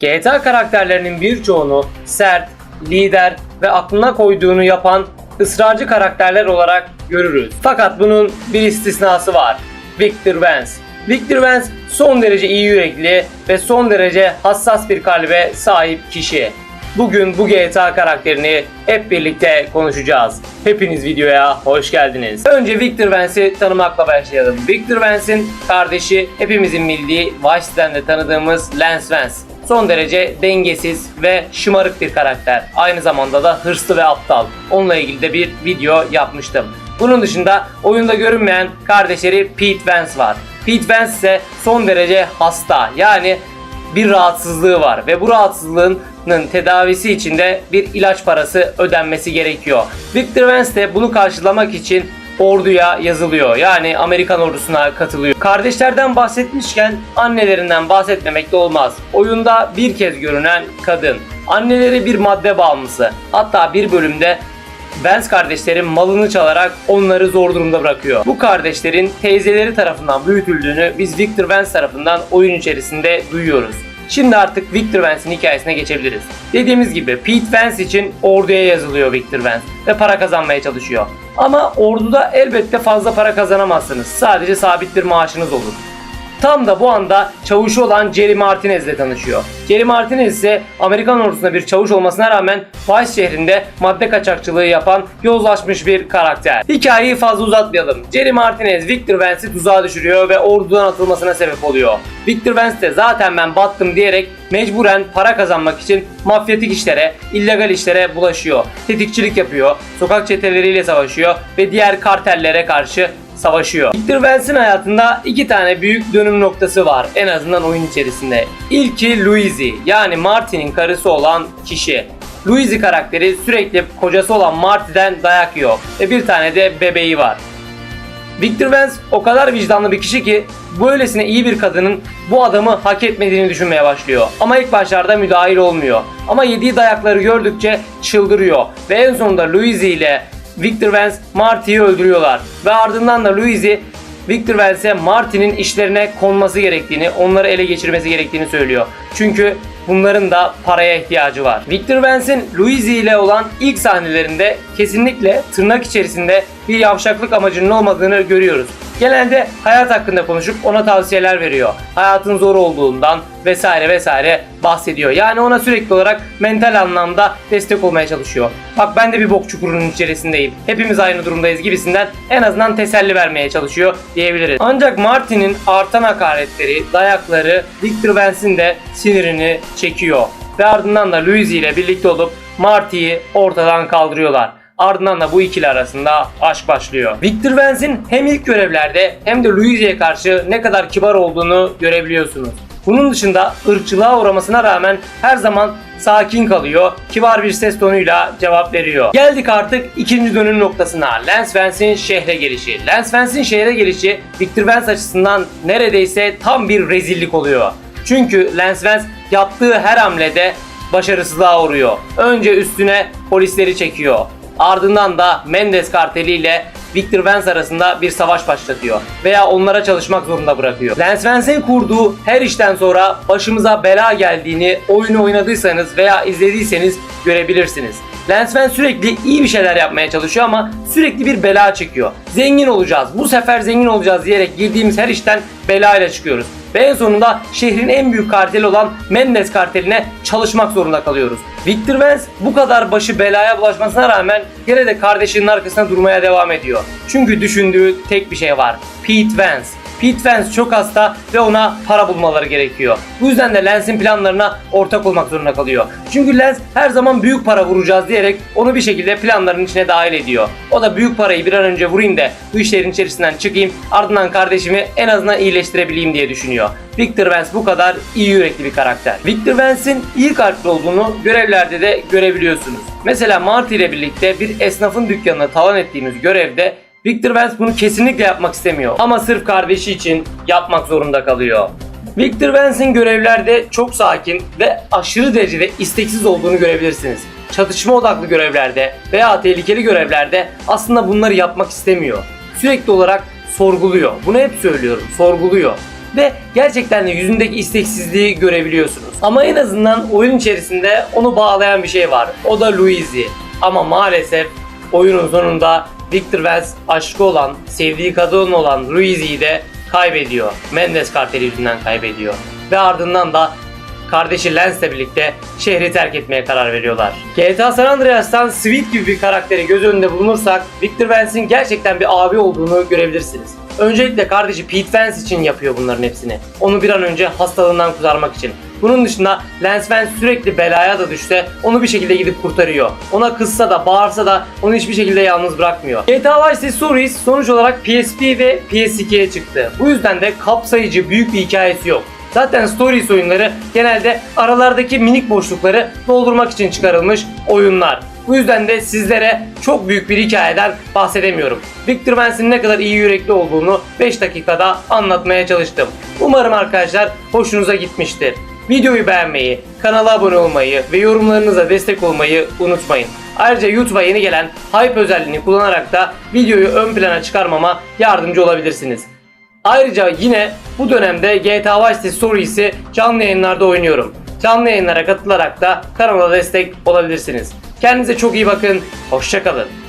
GTA karakterlerinin birçoğunu sert, lider ve aklına koyduğunu yapan ısrarcı karakterler olarak görürüz. Fakat bunun bir istisnası var. Victor Vance. Victor Vance son derece iyi yürekli ve son derece hassas bir kalbe sahip kişi. Bugün bu GTA karakterini hep birlikte konuşacağız. Hepiniz videoya hoş geldiniz. Önce Victor Vance'i tanımakla başlayalım. Victor Vance'in kardeşi hepimizin bildiği Vice de tanıdığımız Lance Vance. Son derece dengesiz ve şımarık bir karakter. Aynı zamanda da hırslı ve aptal. Onunla ilgili de bir video yapmıştım. Bunun dışında oyunda görünmeyen kardeşleri Pete Vance var. Pete Vance ise son derece hasta. Yani bir rahatsızlığı var ve bu rahatsızlığın tedavisi için de bir ilaç parası ödenmesi gerekiyor. Victor Vance de bunu karşılamak için orduya yazılıyor. Yani Amerikan ordusuna katılıyor. Kardeşlerden bahsetmişken annelerinden bahsetmemek de olmaz. Oyunda bir kez görünen kadın. Anneleri bir madde bağımlısı. Hatta bir bölümde Vance kardeşlerin malını çalarak onları zor durumda bırakıyor. Bu kardeşlerin teyzeleri tarafından büyütüldüğünü biz Victor Vance tarafından oyun içerisinde duyuyoruz. Şimdi artık Victor Vance'in hikayesine geçebiliriz. Dediğimiz gibi Pete Vance için orduya yazılıyor Victor Vance ve para kazanmaya çalışıyor. Ama orduda elbette fazla para kazanamazsınız. Sadece sabit bir maaşınız olur. Tam da bu anda çavuşu olan Jerry Martinez ile tanışıyor. Jerry Martinez ise Amerikan ordusunda bir çavuş olmasına rağmen Vice şehrinde madde kaçakçılığı yapan yozlaşmış bir karakter. Hikayeyi fazla uzatmayalım. Jerry Martinez Victor Vance'i tuzağa düşürüyor ve ordudan atılmasına sebep oluyor. Victor Vance de zaten ben battım diyerek mecburen para kazanmak için mafyatik işlere, illegal işlere bulaşıyor. Tetikçilik yapıyor, sokak çeteleriyle savaşıyor ve diğer kartellere karşı savaşıyor. Victor Vance'in hayatında iki tane büyük dönüm noktası var en azından oyun içerisinde. İlki Louise yani Marty'nin karısı olan kişi. Louise karakteri sürekli kocası olan Marty'den dayak yiyor ve bir tane de bebeği var. Victor Vance o kadar vicdanlı bir kişi ki böylesine iyi bir kadının bu adamı hak etmediğini düşünmeye başlıyor. Ama ilk başlarda müdahil olmuyor. Ama yediği dayakları gördükçe çıldırıyor. Ve en sonunda Louise ile Victor Vance Marty'yi öldürüyorlar. Ve ardından da Louise Victor Vance'e Marty'nin işlerine konması gerektiğini, onları ele geçirmesi gerektiğini söylüyor. Çünkü bunların da paraya ihtiyacı var. Victor Vance'in Louise ile olan ilk sahnelerinde kesinlikle tırnak içerisinde bir yavşaklık amacının olmadığını görüyoruz. Genelde hayat hakkında konuşup ona tavsiyeler veriyor. Hayatın zor olduğundan vesaire vesaire bahsediyor. Yani ona sürekli olarak mental anlamda destek olmaya çalışıyor. Bak ben de bir bok çukurunun içerisindeyim. Hepimiz aynı durumdayız gibisinden en azından teselli vermeye çalışıyor diyebiliriz. Ancak Martin'in artan hakaretleri, dayakları Victor Vance'in de sinirini çekiyor. Ve ardından da Louise ile birlikte olup Marty'yi ortadan kaldırıyorlar. Ardından da bu ikili arasında aşk başlıyor. Victor Vance'in hem ilk görevlerde hem de Louise'ye karşı ne kadar kibar olduğunu görebiliyorsunuz. Bunun dışında ırkçılığa uğramasına rağmen her zaman sakin kalıyor, kibar bir ses tonuyla cevap veriyor. Geldik artık ikinci dönüm noktasına. Lance Vance'in şehre gelişi. Lance Vance'in şehre gelişi Victor Vance açısından neredeyse tam bir rezillik oluyor. Çünkü Lance Vance yaptığı her hamlede başarısızlığa uğruyor. Önce üstüne polisleri çekiyor. Ardından da Mendes karteliyle Victor Vance arasında bir savaş başlatıyor veya onlara çalışmak zorunda bırakıyor. Lance Vance'in kurduğu her işten sonra başımıza bela geldiğini oyunu oynadıysanız veya izlediyseniz görebilirsiniz. Lance Vance sürekli iyi bir şeyler yapmaya çalışıyor ama sürekli bir bela çekiyor. Zengin olacağız, bu sefer zengin olacağız diyerek girdiğimiz her işten bela ile çıkıyoruz. Ve en sonunda şehrin en büyük karteli olan Mendes karteline çalışmak zorunda kalıyoruz. Victor Vance bu kadar başı belaya bulaşmasına rağmen yine de kardeşinin arkasında durmaya devam ediyor. Çünkü düşündüğü tek bir şey var. Pete Vance. Pete Vance çok hasta ve ona para bulmaları gerekiyor. Bu yüzden de Lance'in planlarına ortak olmak zorunda kalıyor. Çünkü Lance her zaman büyük para vuracağız diyerek onu bir şekilde planların içine dahil ediyor. O da büyük parayı bir an önce vurayım da bu işlerin içerisinden çıkayım ardından kardeşimi en azından iyileştirebileyim diye düşünüyor. Victor Vance bu kadar iyi yürekli bir karakter. Victor Vance'in iyi kalpli olduğunu görevlerde de görebiliyorsunuz. Mesela Marty ile birlikte bir esnafın dükkanını talan ettiğimiz görevde Victor Vance bunu kesinlikle yapmak istemiyor. Ama sırf kardeşi için yapmak zorunda kalıyor. Victor Vance'in görevlerde çok sakin ve aşırı derecede isteksiz olduğunu görebilirsiniz. Çatışma odaklı görevlerde veya tehlikeli görevlerde aslında bunları yapmak istemiyor. Sürekli olarak sorguluyor. Bunu hep söylüyorum. Sorguluyor. ve gerçekten de yüzündeki isteksizliği görebiliyorsunuz. Ama en azından oyun içerisinde onu bağlayan bir şey var. O da Louise'i. Ama maalesef oyunun sonunda Victor Vance aşkı olan, sevdiği kadın olan Louise'i de kaybediyor. Mendes karteli yüzünden kaybediyor. Ve ardından da kardeşi Lens'le birlikte şehri terk etmeye karar veriyorlar. GTA San Andreas'tan Sweet gibi bir karakteri göz önünde bulunursak Victor Vance'in gerçekten bir abi olduğunu görebilirsiniz. Öncelikle kardeşi Pete Vance için yapıyor bunların hepsini. Onu bir an önce hastalığından kurtarmak için. Bunun dışında Lance Vance sürekli belaya da düşse onu bir şekilde gidip kurtarıyor. Ona kızsa da bağırsa da onu hiçbir şekilde yalnız bırakmıyor. GTA Vice City Stories sonuç olarak PSP ve PS2'ye çıktı. Bu yüzden de kapsayıcı büyük bir hikayesi yok. Zaten Stories oyunları genelde aralardaki minik boşlukları doldurmak için çıkarılmış oyunlar. Bu yüzden de sizlere çok büyük bir hikayeden bahsedemiyorum. Victor Vance'in ne kadar iyi yürekli olduğunu 5 dakikada anlatmaya çalıştım. Umarım arkadaşlar hoşunuza gitmiştir. Videoyu beğenmeyi, kanala abone olmayı ve yorumlarınıza destek olmayı unutmayın. Ayrıca YouTube'a yeni gelen Hype özelliğini kullanarak da videoyu ön plana çıkarmama yardımcı olabilirsiniz. Ayrıca yine bu dönemde GTA Vice City Stories'i canlı yayınlarda oynuyorum. Canlı yayınlara katılarak da kanala destek olabilirsiniz. Kendinize çok iyi bakın, hoşçakalın.